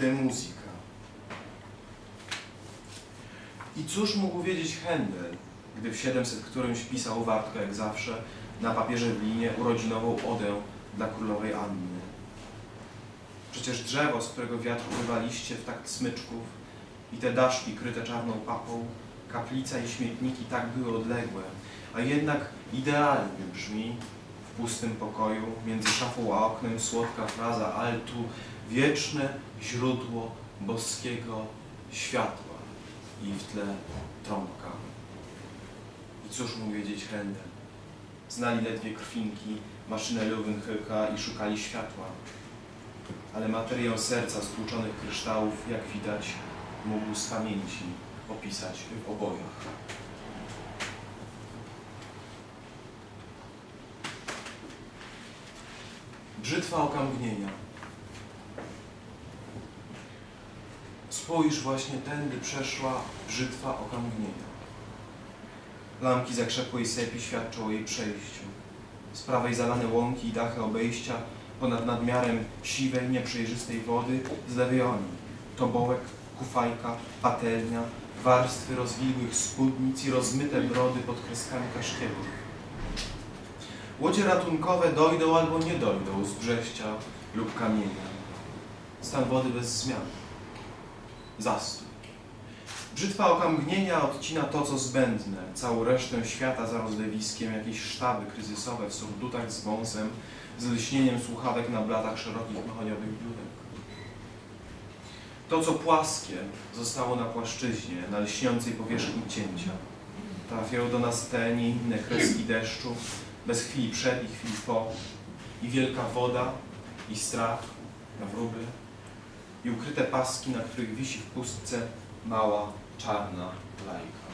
de musica. I cóż mógł wiedzieć Händel, gdy w 700 którymś pisał wartko jak zawsze na papierze w linie urodzinową odę dla królowej Anny. Przecież drzewo, z którego wiatr urywa liście w takt smyczków i te daszki kryte czarną papą, kaplica i śmietniki tak były odległe, a jednak idealnie brzmi pustym pokoju między szafą a oknem słodka fraza altu wieczne źródło boskiego światła i w tle trąbka. I cóż mógł wiedzieć Händel? Znali ledwie krwinki maszynę Löwenhöcka i szukali światła. Ale materiał serca stłuczonych kryształów, jak widać, mógł z pamięci opisać w obojach. Brzytwa okamgnienia. Spójrz, właśnie tędy przeszła brzytwa okamgnienia. Lampki zakrzepłej sepi świadczą o jej przejściu. Z prawej zalane łąki i dachy obejścia, ponad nadmiarem siwej, nieprzejrzystej wody, z oni. Tobołek, kufajka, patelnia, warstwy rozwilłych spódnic i rozmyte brody pod kreskami kaszkietów. Łodzie ratunkowe dojdą albo nie dojdą z brześcia lub kamienia. Stan wody bez zmian. Zastój. Brzytwa okamgnienia odcina to, co zbędne, całą resztę świata za rozlewiskiem, jakieś sztaby kryzysowe w surdutach z wąsem, z lśnieniem słuchawek na blatach szerokich mahoniowych biurek. To, co płaskie, zostało na płaszczyźnie, na lśniącej powierzchni cięcia. Trafiają do nas te nie inne kreski deszczu, bez chwili przed i chwili po, i wielka woda, i strach, na wróby, i ukryte paski, na których wisi w pustce mała czarna lajka.